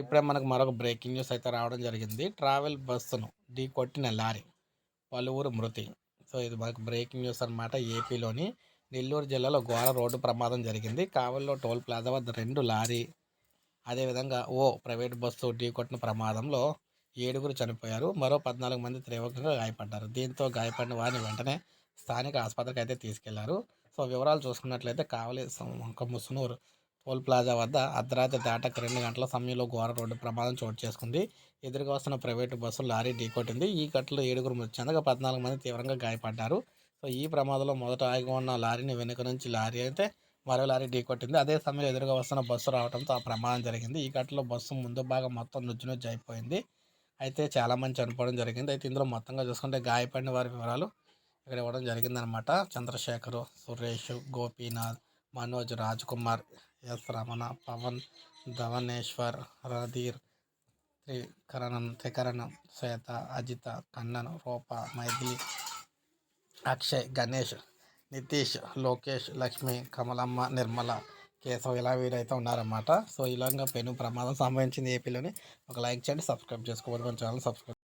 ఇప్పుడే మనకు మరొక బ్రేకింగ్ న్యూస్ అయితే రావడం జరిగింది. ట్రావెల్ బస్సును ఢీ కొట్టిన లారీ పలువురు మృతి. సో ఇది మనకు బ్రేకింగ్ న్యూస్ అనమాట ఏపీలోని నెల్లూరు జిల్లాలో ఘోర రోడ్డు ప్రమాదం జరిగింది. కావలిలో టోల్ ప్లాజా వద్ద రెండు లారీ అదేవిధంగా ఓ ప్రైవేట్ బస్సు ఢీ కొట్టిన ప్రమాదంలో ఏడుగురు చనిపోయారు. మరో పద్నాలుగు మంది తీవ్రంగా గాయపడ్డారు. దీంతో గాయపడిన వారిని వెంటనే స్థానిక ఆసుపత్రికి అయితే తీసుకెళ్ళారు. సో వివరాలు చూసుకున్నట్లయితే కావలి ఒక ముసునూరు టోల్ ప్లాజా వద్ద అర్ధరాత్రి దాటక రెండు గంటల సమయంలో ఘోర రోడ్డు ప్రమాదం చోటు చేసుకుంది. ఎదురుగా వస్తున్న ప్రైవేటు బస్సు లారీ ఢీకొట్టింది. ఈ ఘటనలో ఏడుగురు మృతి చెందగా పద్నాలుగు మంది తీవ్రంగా గాయపడ్డారు. సో ఈ ప్రమాదంలో మొదట ఆగి ఉన్న లారీని వెనుక నుంచి లారీ అయితే మరో లారీ ఢీకొట్టింది. అదే సమయంలో ఎదురుగా వస్తున్న బస్సు రావడంతో ఆ ప్రమాదం జరిగింది. ఈ ఘటనలో బస్సు ముందు భాగం మొత్తం నుజ్జు నుజ్జు అయిపోయింది అయితే చాలామంది చనిపోవడం జరిగింది. అయితే ఇందులో మొత్తంగా చూసుకుంటే గాయపడిన వారి వివరాలు ఇక్కడ ఇవ్వడం జరిగిందనమాట చంద్రశేఖరు సురేష్ గోపీనాథ్ మనోజ్ రాజ్ కుమార్ ఎస్ రమణ పవన్ ధవనేశ్వర్ రధీర్ త్రికరణం త్రికరణం శ్వేత అజిత కన్నన్ రూప మైథిలి అక్షయ్ గణేష్ నితీష్ లోకేష్ లక్ష్మి కమలమ్మ నిర్మల కేశవ్ ఇలా వీరైతే ఉన్నారన్నమాట. సో ఇలాగా పెను ప్రమాదం సంభవించింది ఏపీలోని. ఒక లైక్ చేయండి సబ్స్క్రైబ్ చేసుకోవాలి. మన ఛానల్ సబ్స్క్రైబ్